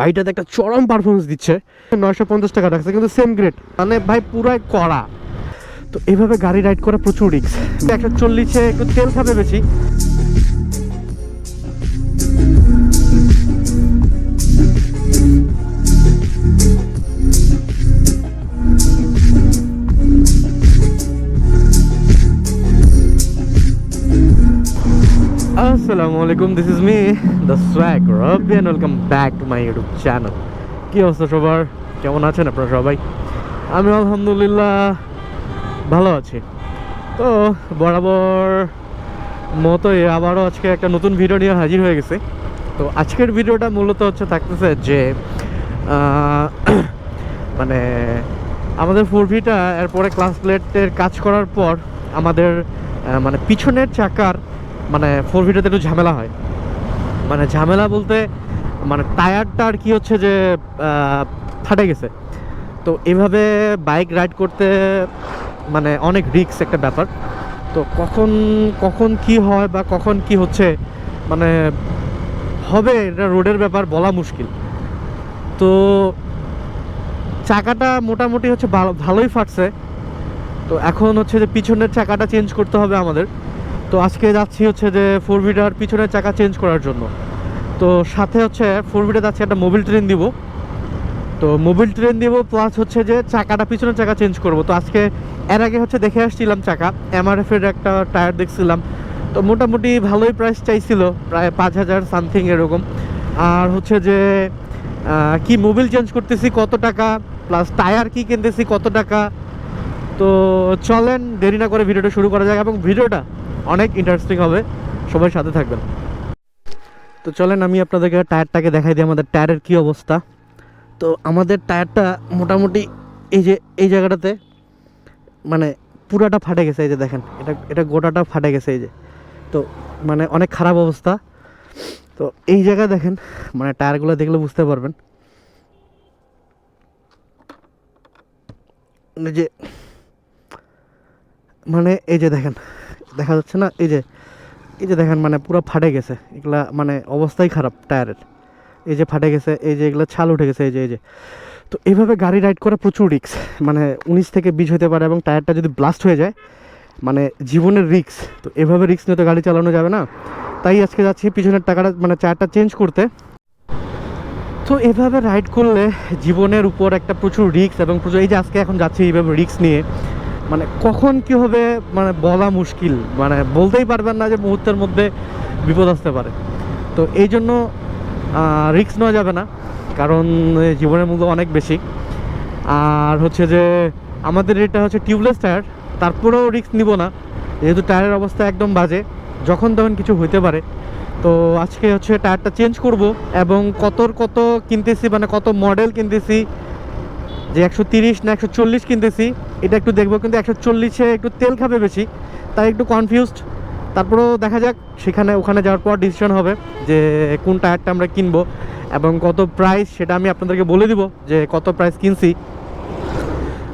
গাড়িটাতে একটা চরম পারফরমেন্স দিচ্ছে। নয়শো পঞ্চাশ টাকা রাখছে, কিন্তু সেম গ্রেড মানে ভাই পুরাই কড়া। তো এভাবে গাড়ি রাইড করা প্রচুর রিক্স একশো চল্লিশে একটু তেল খাবে বেশি। আসসালামু আলাইকুম this is me the swag Ravi and welcome back to my YouTube channel কী অবস্থা সবার? কেমন আছেন আপনারা সবাই? আমি আলহামদুলিল্লাহ ভালো আছি। তো বরাবর মতোই আবারও আজকে একটা নতুন ভিডিও নিয়ে হাজির হয়ে গেছে। তো আজকের ভিডিওটা মূলত হচ্ছে থাকতেছে যে মানে আমাদের ফোর ভিটা এরপরে ক্লাস প্লেটের কাজ করার পর আমাদের মানে পিছনের চাকার মানে ফোর ভিটাতে একটু ঝামেলা হয়। মানে ঝামেলা বলতে মানে টায়ারটা আর কি হচ্ছে যে ফাটে গেছে। তো এভাবে বাইক রাইড করতে মানে অনেক রিক্স একটা ব্যাপার। তো কখন কখন কি হয় বা কখন কি হচ্ছে মানে হবে এটা রোডের ব্যাপার বলা মুশকিল। তো চাকাটা মোটামুটি হচ্ছে ভালো- ভালোই ফাটছে। তো এখন হচ্ছে যে পিছনের চাকাটা চেঞ্জ করতে হবে আমাদের। তো আজকে যাচ্ছি হচ্ছে যে ফোর ভিটার পিছনের চাকা চেঞ্জ করার জন্য। তো সাথে হচ্ছে ফোর ভিটে যাচ্ছি, একটা মোবিল ট্রেন দিব তো মোবিল ট্রেন দিব প্লাস হচ্ছে যে চাকাটা পিছনের চাকা চেঞ্জ করব। তো আজকে এর আগে হচ্ছে দেখে আসছিলাম চাকা এমআরএফ এর একটা টায়ার দেখছিলাম। তো মোটামুটি ভালোই প্রাইস চাইছিল, প্রায় পাঁচ হাজার সামথিং এরকম। আর হচ্ছে যে কি মোবিল চেঞ্জ করতেছি কত টাকা প্লাস টায়ার কি কিনতেছি কত টাকা। তো চলেন, দেরি না করে ভিডিওটা শুরু করা যাক এবং ভিডিওটা অনেক ইন্টারেস্টিং হবে। সবাই সাথে থাকবেন। তো চলেন, আমি আপনাদেরকে টায়ারটাকে দেখাই দিই, আমাদের টায়ারের কী অবস্থা। তো আমাদের টায়ারটা মোটামুটি এই যে, এই জায়গাটাতে মানে পুরাটা ফাটে গেছে, এই যে দেখেন, এটা এটা গোটাটা ফাটে গেছে, এই যে। তো মানে অনেক খারাপ অবস্থা। তো এই জায়গায় দেখেন মানে টায়ারগুলো দেখলে বুঝতে পারবেন। যে মানে এই যে দেখেন দেখা যাচ্ছে না, এই যে এই যে দেখেন মানে পুরো ফাটে গেছে। এগুলা মানে অবস্থাই খারাপ টায়ারের। এই যে ফাটে গেছে, এই যে এগুলো ছাল উঠে গেছে, এই যে এই যে। তো এইভাবে গাড়ি রাইড করা প্রচুর রিক্স মানে উনিশ থেকে বিশ হতে পারে এবং টায়ারটা যদি ব্লাস্ট হয়ে যায় মানে জীবনের রিক্স তো এভাবে রিক্স নিয়ে তো গাড়ি চালানো যাবে না। তাই আজকে যাচ্ছি, পিছনের টাকাটা মানে টায়ারটা চেঞ্জ করতে। তো এভাবে রাইড করলে জীবনের উপর একটা প্রচুর রিক্স এবং প্রচুর এই যে আজকে এখন যাচ্ছি এইভাবে রিক্স নিয়ে। মানে কখন কি হবে মানে বলা মুশকিল। মানে বলতেই পারবেন না যে মুহূর্তের মধ্যে বিপদ আসতে পারে। তো এই জন্য রিক্স নেওয়া যাবে না। কারণ জীবনের মূল্য অনেক বেশি। আর হচ্ছে যে, আমাদের এটা হচ্ছে টিউবলেস টায়ার তারপরেও রিক্স নিব না। যেহেতু টায়ারের অবস্থা একদম বাজে, যখন তখন কিছু হইতে পারে। তো আজকে হচ্ছে টায়ারটা চেঞ্জ করব এবং কতর কত কিনতেছি মানে কত মডেল কিনতেছি যে একশো তিরিশ না একশো চল্লিশ কিনতেছি, এটা একটু দেখব, কিন্তু একশো চল্লিশে একটু তেল খাবে বেশি, তাই একটু কনফিউজড তারপরেও দেখা যাক, সেখানে, ওখানে যাওয়ার পর ডিসিশন হবে যে কোন টায়ারটা আমরা কিনবো এবং কত প্রাইস সেটা আমি আপনাদেরকে বলে দিব যে কত প্রাইস কিনছি।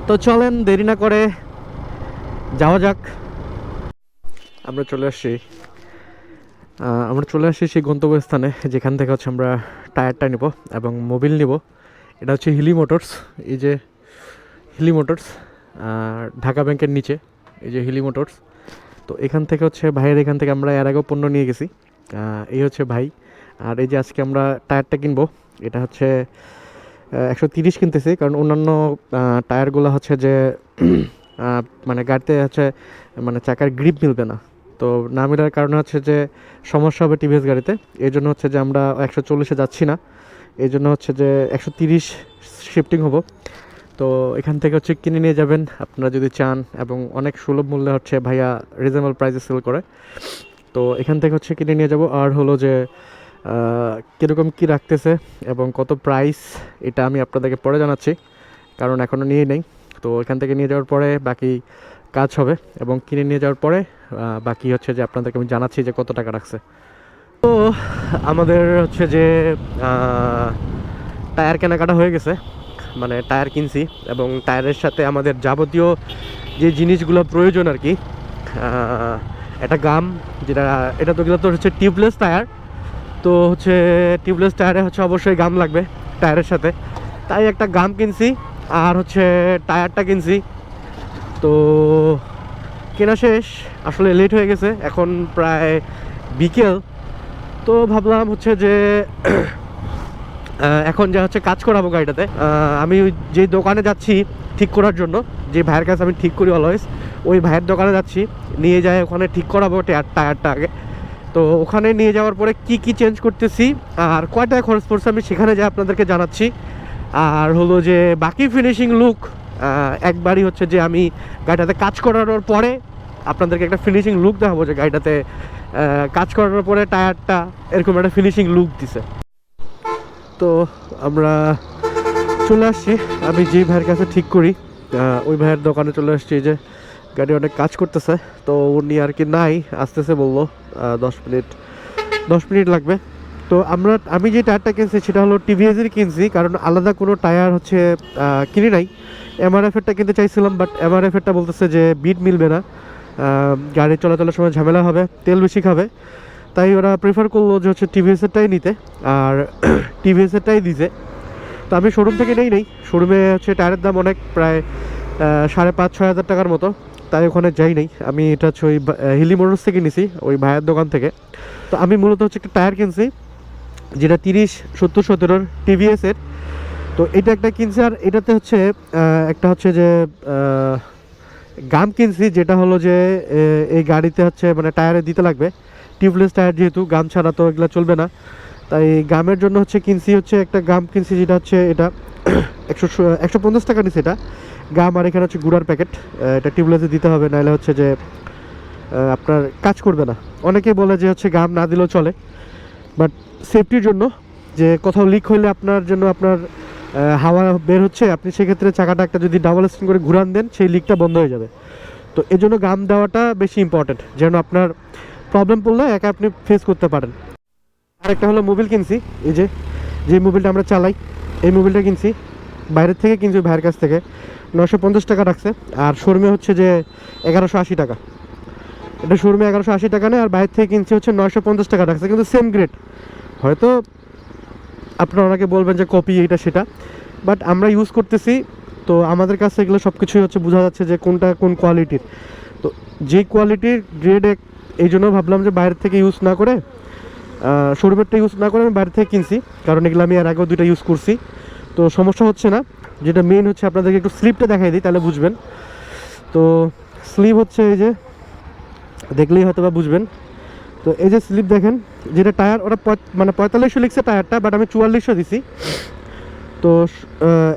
তো চলেন, দেরি না করে যাওয়া যাক। আমরা চলে আসছি আমরা চলে আসছি সেই গন্তব্যস্থানে, যেখান থেকে হচ্ছে আমরা টায়ারটা নিব এবং মোবিল নিব। এটা হচ্ছে হিলি মোটরস, এই যে হিলি মোটরস ঢাকা ব্যাংকের নিচে, এই যে হিলি মোটরস। তো এখান থেকে হচ্ছে ভাইয়ের এখান থেকে আমরা এর আগেও পণ্য নিয়ে গেছি। এই হচ্ছে ভাই। আর এই যে আজকে আমরা টায়ারটা কিনবো, এটা হচ্ছে একশো তিরিশ কিনতেছি, কারণ অন্যান্য টায়ারগুলো হচ্ছে যে মানে গাড়িতে হচ্ছে মানে চাকার গ্রিপ মিলবে না। তো না মেলার কারণে হচ্ছে যে সমস্যা হবে টিভিএস গাড়িতে। এই জন্য হচ্ছে যে আমরা একশো চল্লিশে যাচ্ছি না। এই জন্য হচ্ছে যে একশো তিরিশ শিফটিং হব। তো এখান থেকে হচ্ছে কিনে নিয়ে যাবেন। আপনারা যদি চান এবং অনেক সুলভ মূল্যে হচ্ছে ভাইয়া রিজনেবল প্রাইসে সেল করে, তো এখান থেকে হচ্ছে কিনে নিয়ে যাব। আর হলো যে কীরকম কী রাখতেছে এবং কত প্রাইস এটা আমি আপনাদেরকে পরে জানাচ্ছি, কারণ এখনও নিয়ে নেই। তো এখান থেকে নিয়ে যাওয়ার পরে বাকি কাজ হবে এবং কিনে নিয়ে যাওয়ার পরে বাকি হচ্ছে যে আপনাদেরকে আমি জানাচ্ছি যে কত টাকা রাখছে। তো আমাদের হচ্ছে যে টায়ার কেনাকাটা হয়ে গেছে মানে টায়ার কিনছি এবং টায়ারের সাথে আমাদের যাবতীয় যে জিনিসগুলো প্রয়োজন আর কি একটা গাম, যেটা, এটা তো গেলে তো হচ্ছে টিউবলেস টায়ার। তো হচ্ছে টিউবলেস টায়ারে হচ্ছে অবশ্যই গাম লাগবে টায়ারের সাথে। তাই একটা গাম কিনছি আর হচ্ছে টায়ারটা কিনছি। তো কেনা শেষ, আসলে লেট হয়ে গেছে, এখন প্রায় বিকেল। তো ভাবলাম হচ্ছে যে এখন যা হচ্ছে কাজ করাবো গাড়িটাতে আমি যে দোকানে যাচ্ছি ঠিক করার জন্য, যে ভাইয়ের কাছে আমি ঠিক করি অলওয়েজ ওই ভাইয়ের দোকানে যাচ্ছি, নিয়ে যায় ওখানে ঠিক করাবো টায়ার টায়ারটা আগে। তো ওখানে নিয়ে যাওয়ার পরে কি কি চেঞ্জ করতেছি, আর কয় টাকা খরচ পড়ছে আমি সেখানে যাই আপনাদেরকে জানাচ্ছি। আর হলো যে বাকি ফিনিশিং লুক একবারই হচ্ছে যে আমি গাড়িটাতে কাজ করানোর পরে আপনাদেরকে একটা ফিনিশিং লুক দেখাবো যে গাড়িটাতে কাজ করানোর পরে টায়ারটা এরকম একটা ফিনিশিং লুক দিছে। তো আমরা চলে আসছি। আমি যে ভাইয়ের কাছে ঠিক করি ওই ভাইয়ের দোকানে চলে আসছি যে গাড়ি অনেক কাজ করতেছে। তো উনি আর কি নাই, আসতেছে বলল দশ মিনিট দশ মিনিট লাগবে। তো আমরা, আমি যে টায়ারটা কিনছি সেটা হলো টিভিএসের কিনছি, কারণ আলাদা কোনো টায়ার হচ্ছে কিনি নাই। এমআরএফেরটা কিনতে চাইছিলাম বাট এমআরএফেরটা বলতেছে যে বিট মিলবে না। গাড়ি চলাচলের সময় ঝামেলা হবে, তেল বেশি খাবে। তাই ওরা প্রেফার করল যে হচ্ছে টিভিএসেরটাই নিতে। আর টিভিএসেরটাই দিছে। তো আমি শোরুম থেকে নেই নেই। শোরুমে হচ্ছে টায়ারের দাম অনেক, প্রায় সাড়ে পাঁচ, ছয় হাজার টাকার মতো। তাই ওখানে যাই নাই। আমি এটা হচ্ছে ওই হিলি মোটরস থেকে নিছি, ওই ভাইয়ের দোকান থেকে। তো আমি মূলত হচ্ছে একটা টায়ার কিনছি, যেটা তিরিশ, সত্তর, সতেরোর টিভিএসের তো এটা একটা কিনছি আর এটাতে হচ্ছে একটা হচ্ছে যে গাম কিনছি, যেটা হলো যে এই গাড়িতে হচ্ছে মানে টায়ারে দিতে লাগবে। টিউবলেস টায়ার যেহেতু, গাম ছাড়া তো এগুলো চলবে না। তাই গামের জন্য হচ্ছে কিনছি হচ্ছে একটা গাম কিনছি, যেটা হচ্ছে এটা একশো একশো পঞ্চাশ টাকা নিচ্ছে এটা। গাম আর এখানে হচ্ছে গুড়ার প্যাকেট এটা টিউবলেসে দিতে হবে নাহলে হচ্ছে যে আপনার কাজ করবে না। অনেকে বলে যে হচ্ছে গাম না দিলেও চলে। বাট সেফটির জন্য যে কোথাও লিক হলে আপনার জন্য আপনার হাওয়া বের হচ্ছে, আপনি সেক্ষেত্রে চাকাটা একটা যদি ডাবল স্পিন করে ঘুরান দেন, সেই লিকটা বন্ধ হয়ে যাবে। তো এই জন্য গাম দেওয়াটা বেশি ইম্পর্টেন্ট যেন আপনার প্রবলেম পড়লে একা আপনি ফেস করতে পারেন। আরেকটা হলো মোবিল কিনছি, এই যে যে মোবিলটা আমরা চালাই, এই মোবিলটা কিনছি, বাইরের থেকে কিনছি, ভাইয়ের কাছ থেকে। নশো পঞ্চাশ টাকা রাখছে, আর শোরুমে হচ্ছে যে এগারোশো আশি টাকা। এটা শোরুমে এগারোশো আশি টাকা নেয়, আর বাইরে থেকে কিনছি হচ্ছে নয়শো পঞ্চাশ টাকা রাখছে, কিন্তু সেম গ্রেড হয়তো আপনারা ওনাকে বলবেন যে কপি এইটা, সেটা। বাট আমরা ইউজ করতেছি, তো আমাদের কাছে এগুলো সব কিছুই হচ্ছে বোঝা যাচ্ছে যে কোনটা কোন কোয়ালিটির তো যে কোয়ালিটির গ্রেড এক, এই জন্য ভাবলাম যে বাইরে থেকে ইউজ না করে শোরুমেরটা ইউজ না করে আমি বাইরে থেকে কিনছি। কারণ এগুলো আমি আর আগেও দুইটা ইউজ করছি। তো সমস্যা হচ্ছে না, যেটা মেন হচ্ছে আপনাদেরকে একটু স্লিপটা দেখাই দিই, তাহলে বুঝবেন। তো স্লিপ হচ্ছে এই যে, দেখলেই হয়তো বা বুঝবেন। তো এই যে স্লিপ দেখেন, যেটা টায়ার ওটা মানে পঁয়তাল্লিশশো লিখছে টায়ারটা বাট আমি চুয়াল্লিশশো দিছি। তো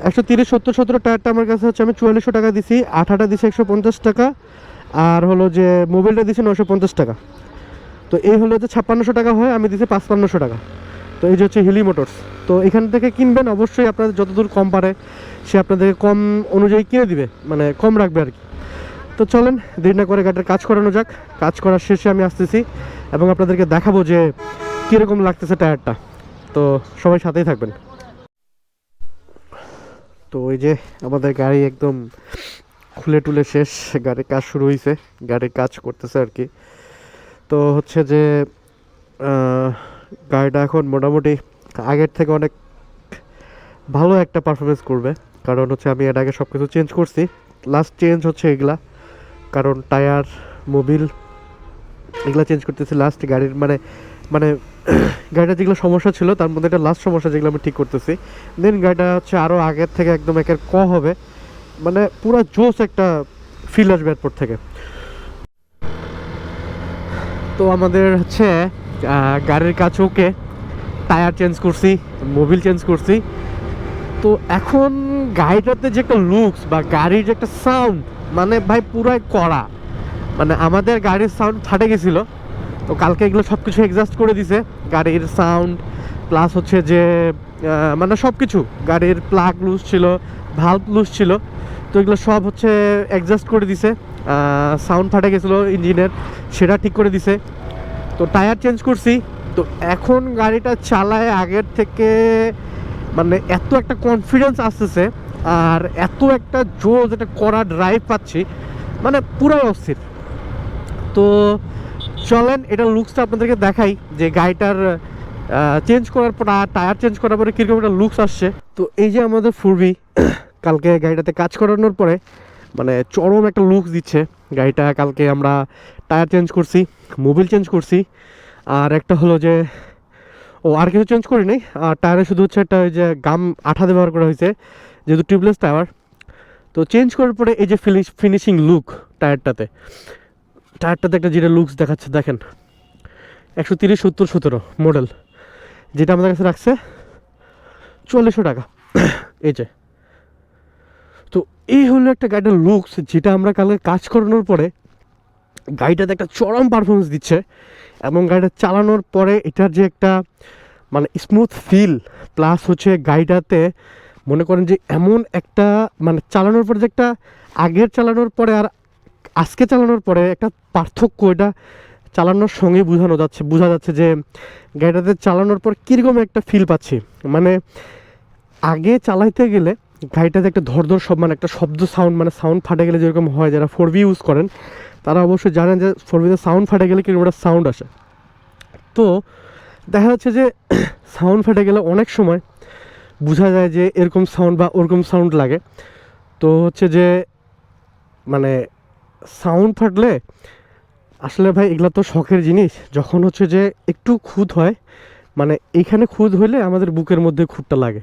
একশো তিরিশ, সত্তর, সতেরো টায়ারটা আমার কাছে হচ্ছে আমি চুয়াল্লিশশো টাকা দিছি, আঠাটা দিছি একশো পঞ্চাশ টাকা, আর হলো যে মোবাইলটা দিছি নশো পঞ্চাশ টাকা। তো এই হলো যে ছাপ্পান্নশো টাকা হয়, আমি দিছি পাঁচপান্নশো টাকা। তো এই যে হচ্ছে হিলি মোটরস তো এখান থেকে কিনবেন, অবশ্যই আপনাদের যতদূর কম পারে, সে আপনাদেরকে কম অনুযায়ী কিনে দিবে মানে কম রাখবে আর কি। তো চলেন, দেরি না করে গাড়ির কাজ করানো যাক। কাজ করার শেষে আমি আসতেছি। এবং আপনাদেরকে দেখাবো যে কীরকম লাগতেছে টায়ারটা। তো সবাই সাথেই থাকবেন। তো ওই যে আমাদের গাড়ি একদম খুলে টুলে শেষ, গাড়ির কাজ শুরু হয়েছে গাড়ির কাজ করতেছে আর কি। তো হচ্ছে যে গাড়িটা এখন মোটামুটি আগের থেকে অনেক ভালো একটা পারফরমেন্স করবে। কারণ হচ্ছে আমি এর আগে সব কিছু চেঞ্জ করছি। লাস্ট চেঞ্জ হচ্ছে এগুলা। কারণ টায়ার মোবিল এগুলা চেঞ্জ করতেছি লাস্ট গাড়ির মানে মানে গাড়িটা যেগুলো সমস্যা ছিল, তার মধ্যে একটা লাস্ট সমস্যা যেগুলো আমি ঠিক করতেছি। দেন গাড়িটা হচ্ছে আরও আগের থেকে একদম একের ক হবে। মানে পুরো জোস একটা ফিল আসবে এরপর থেকে। তো আমাদের হচ্ছে গাড়ির কাজ ওকে। টায়ার চেঞ্জ করছি মোবিল চেঞ্জ করছি। তো এখন গাড়িটাতে যে একটা লুকস বা গাড়ির যে একটা সাউন্ড মানে ভাই পুরাই কড়া। মানে আমাদের গাড়ির সাউন্ড ফাটে গেছিল। তো কালকে এগুলো সব কিছু এক্সাস্ট করে দিছে। গাড়ির সাউন্ড প্লাস হচ্ছে যে মানে সব কিছু গাড়ির প্লাগ লুজ ছিল ভাল্ব লুজ ছিল। তো এগুলো সব হচ্ছে অ্যাডজাস্ট করে দিছে। সাউন্ড ফাটে গেছিল ইঞ্জিনের। সেটা ঠিক করে দিছে। তো টায়ার চেঞ্জ করছি। তো এখন গাড়িটা চালায় আগের থেকে মানে এত একটা কনফিডেন্স আসতেছে, আর এত একটা জোর যেটা করা ড্রাইভ পাচ্ছি মানে পুরাই অস্থির। তো চলেন, এটা লুকসটা আপনাদেরকে দেখাই যে গাড়িটার চেঞ্জ করার পর টায়ার চেঞ্জ করার পরে কীরকম একটা লুকস আসছে। তো এই যে আমাদের ফুরবি কালকে গাড়িটাতে কাজ করানোর পরে মানে চরম একটা লুকস দিচ্ছে গাড়িটা। কালকে আমরা টায়ার চেঞ্জ করছি মোবিল চেঞ্জ করছি, আর একটা হলো যে, ও আর কিছু চেঞ্জ করি নাই, আর টায়ারে শুধু হচ্ছে একটা ওই যে গাম আঠা ব্যবহার করা হয়েছে, যেহেতু টিউবলেস টায়ার তো চেঞ্জ করার পরে এই যে ফিনিশ ফিনিশিং লুক টায়ারটাতে টায়ারটাতে একটা যেটা লুকস দেখাচ্ছে, দেখেন। একশো তিরিশ, সত্তর, সতেরো মডেল যেটা আমাদের কাছে রাখছে চুয়াল্লিশশো টাকা। এই যে। তো এই হলো একটা গাড়িটার লুকস যেটা আমরা কালকে কাজ করানোর পরে গাড়িটাতে একটা চরম পারফরমেন্স দিচ্ছে এবং গাড়িটা চালানোর পরে এটার যে একটা মানে স্মুথ ফিল প্লাস হচ্ছে গাড়িটাতে মনে করেন যে এমন একটা মানে চালানোর পরে যে একটা, আগের চালানোর পরে আর আজকে চালানোর পরে একটা পার্থক্য এটা চালানোর সঙ্গে বোঝানো যাচ্ছে, বোঝা যাচ্ছে যে গাড়িটাতে চালানোর পর কীরকম একটা ফিল পাচ্ছি। মানে আগে চালাইতে গেলে গাড়িটাতে একটা ধরধর সব মানে একটা শব্দ সাউন্ড মানে সাউন্ড ফাটে গেলে যেরকম হয়, যারা ফোর ইউজ করেন, তারা অবশ্যই জানেন যে ফোর বিতে সাউন্ড ফাটে গেলে কীরকম একটা সাউন্ড আসে। তো দেখা যাচ্ছে যে সাউন্ড ফেটে গেলে অনেক সময় বোঝা যায় যে এরকম সাউন্ড বা ওরকম সাউন্ড লাগে। তো হচ্ছে যে মানে সাউন্ড ফাটলে আসলে ভাই এগুলো তো শখের জিনিস। যখন হচ্ছে যে একটু খুদ হয় মানে এইখানে খুদ হইলে আমাদের বুকের মধ্যে খুঁতটা লাগে।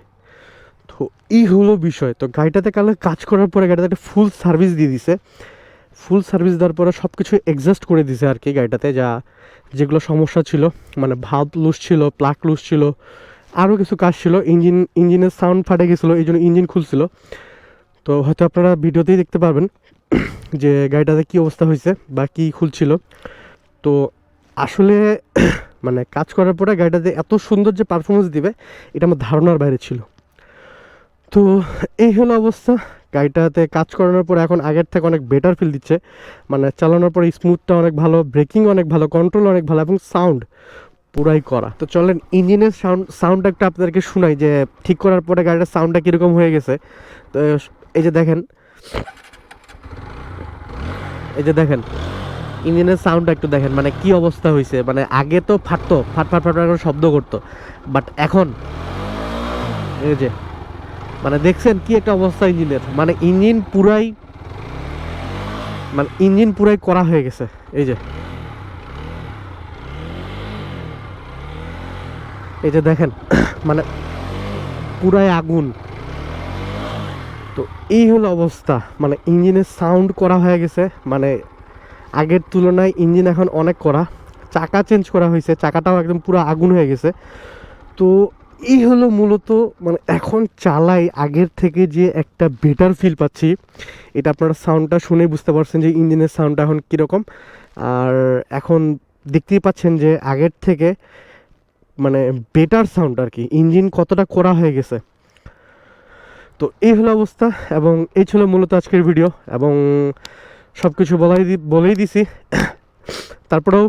তো এই হলো বিষয়। তো গাড়িটাতে কালে কাজ করার পরে গাড়িটাতে একটা ফুল সার্ভিস দিয়ে দিছে। ফুল সার্ভিস দেওয়ার পরে সব কিছু এডজাস্ট করে দিছে আর কি গাড়িটাতে, যা যেগুলো সমস্যা ছিল মানে ভাব লুজ ছিল প্লাক লুজ ছিল আরও কিছু কাজ ছিল ইঞ্জিন ইঞ্জিনের সাউন্ড ফাটে গেছিল এই জন্য ইঞ্জিন খুলছিল। তো হয়তো আপনারা ভিডিওতেই দেখতে পারবেন। যে গাড়িটাতে কী অবস্থা হয়েছে বা কী খুলছিল। তো আসলে মানে কাজ করার পরে গাড়িটাতে এত সুন্দর যে পারফরমেন্স দিবে, এটা আমার ধারণার বাইরে ছিল। তো এই হলো অবস্থা। গাড়িটাতে কাজ করানোর পর এখন আগের থেকে অনেক বেটার ফিল দিচ্ছে। মানে চালানোর পরে স্মুথটা অনেক ভালো ব্রেকিং অনেক ভালো কন্ট্রোল অনেক ভালো এবং সাউন্ড পুরাই করা তো চলেন ইঞ্জিনের সাউন্ড সাউন্ডটা একটু আপনাদেরকে শোনাই যে ঠিক করার পরে গাড়িটার সাউন্ডটা কীরকম হয়ে গেছে। তো এই যে দেখেন এই যে দেখেন, ইঞ্জিনের সাউন্ডটা একটু দেখেন মানে কি অবস্থা হয়েছে মানে আগে তো ফাটতো, ফাট ফাট ফাট করে শব্দ করতো বাট এখন এই যে মানে দেখছেন কি একটা অবস্থা ইঞ্জিনের? মানে ইঞ্জিন পুরাই মানে ইঞ্জিন পুরাই করা হয়ে গেছে, এই যে। এই যে দেখেন মানে পুরাই আগুন। তো এই হলো অবস্থা। মানে ইঞ্জিনের সাউন্ড করা হয়ে গেছে। মানে আগের তুলনায় ইঞ্জিন এখন অনেক করা চাকা চেঞ্জ করা হয়েছে। চাকাটাও একদম পুরো আগুন হয়ে গেছে। তো এই হলো মূলত মানে এখন চালাই আগের থেকে যে একটা বেটার ফিল পাচ্ছি। এটা আপনারা সাউন্ডটা শুনে বুঝতে পারছেন যে ইঞ্জিনের সাউন্ডটা এখন কীরকম। আর এখন দেখতেই পাচ্ছেন যে আগের থেকে মানে বেটার সাউন্ড আর কি। ইঞ্জিন কতটা করা হয়ে গেছে। তো এই হলো অবস্থা এবং এই ছিল মূলত আজকের ভিডিও এবং সব কিছু বলাই বলেই দিছি। তারপরেও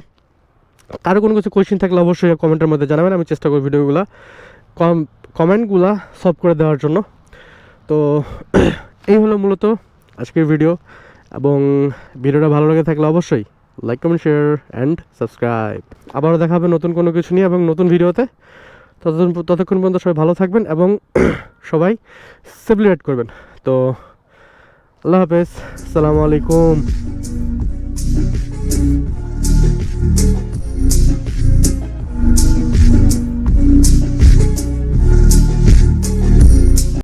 কারও কোনো কিছু কোয়েশ্চেন থাকলে অবশ্যই কমেন্টের মধ্যে জানাবেন, আমি চেষ্টা করি ভিডিওগুলো কম কমেন্টগুলো সলভ করে দেওয়ার জন্য। তো এই হলো মূলত আজকের ভিডিও এবং ভিডিওটা ভালো লাগে থাকলে অবশ্যই like comment share and subscribe আবারও দেখা হবে নতুন কোনো কিছু নিয়ে এবং নতুন ভিডিওতে। ততক্ষণ ততক্ষণ পর্যন্ত সবাই ভালো থাকবেন এবং সবাই সেলিব্রেট করবেন। তো, আল্লাহ হাফেজ। আসসালামু আলাইকুম।